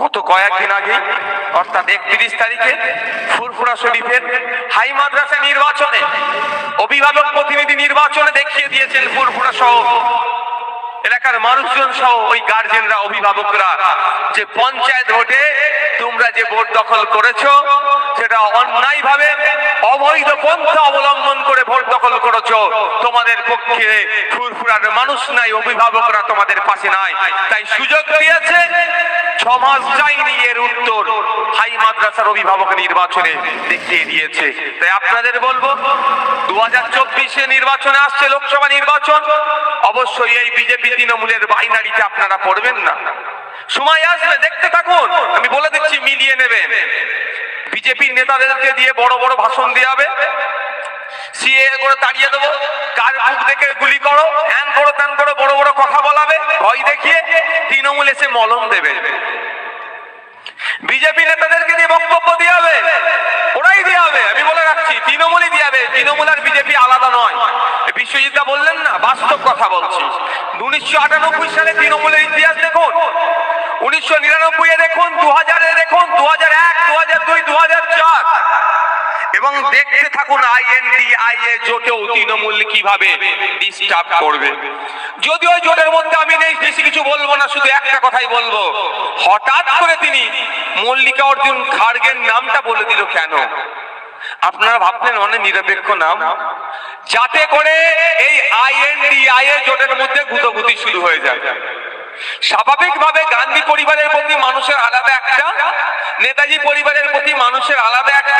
গত কয়েকদিন আগে অর্থাৎ একত্রিশ তারিখে ফুরফুরা শরীফের হাই মাদ্রাসা নির্বাচনে অভিভাবক প্রতিনিধি নির্বাচনে দেখিয়ে দিয়েছেন ফুরফুরা সহ এলাকার মানুষজন সহ ওই গার্জেনরা অভিভাবকরা যে পঞ্চায়েত ভোটে তোমরা যে ভোট দখল করেছ, সেটা অন্যায় ভাবে অবৈধ পন্থা অবলম্বন করে ভোট দখল করেছ, তোমাদের পক্ষে ফুরফুরার মানুষ নাই, অভিভাবকরা তোমাদের পাশে নাই। তাই সুযোগ দিয়েছে মাস যায়নি এর উত্তর। হাই মাদ্রাসার অভিভাবক নির্বাচনে দেখিয়ে দিয়েছে। তাই আপনাদের বলব দু হাজার চব্বিশে নির্বাচনে আসছে লোকসভা নির্বাচন। অবশ্যই এই বিজেপি তৃণমূলের বাইনারিতে আপনারা পড়বেন না। সময় আসবে, দেখতে থাকুন। আমি বলে দিচ্ছি, মিলিয়ে নেবেন। বিজেপির নেতাদেরকে দিয়ে বড় বড় ভাষণ দিয়ে হবে। সিএ করে তাড়িয়ে দেবো। কার মুখ দেখে গুলি করো। তৃণমূল এসে মলম দেবে। বিজেপি নেতাদেরকে দিয়ে বক্তব্য দিয়ে হবে ওরাই দিয়ে হবে আমি বলে রাখছি, তৃণমূলই দিয়ে হবে তৃণমূল আর বিজেপি আলাদা নয়। বিশ্বজিৎদা বললেন না, বাস্তব কথা বলছি। উনিশশো আটানব্বই সালে তৃণমূলের ইতিহাস দেখুন। উনিশশো নিরানব্বই এ দেখুন দু হাজারে দেখুন দু হাজার এক দু হাজার দুই দু হাজার চার। এবং দেখতে থাকুন আইএনডি আইএ জোটেও তৃণমূল কীভাবে ডিস্টার্ব করবে। যদিও জোটের মধ্যে বেশি কিছু বলব না, শুধু একটা কথাই বলব। হঠাৎ করে তিনি মল্লিকা অর্জুন খার্গের নামটা বলে দিল কেন? আপনারা ভাবলেন অনেক নিরপেক্ষ নাম? যাতে করে এই আইএনডিআই এর জোটের মধ্যে গুতগুতি শুরু হয়ে যায়। স্বাভাবিকভাবে গান্ধী পরিবারের প্রতি মানুষের আলাদা একটা, নেতাজি পরিবারের প্রতি মানুষের আলাদা একটা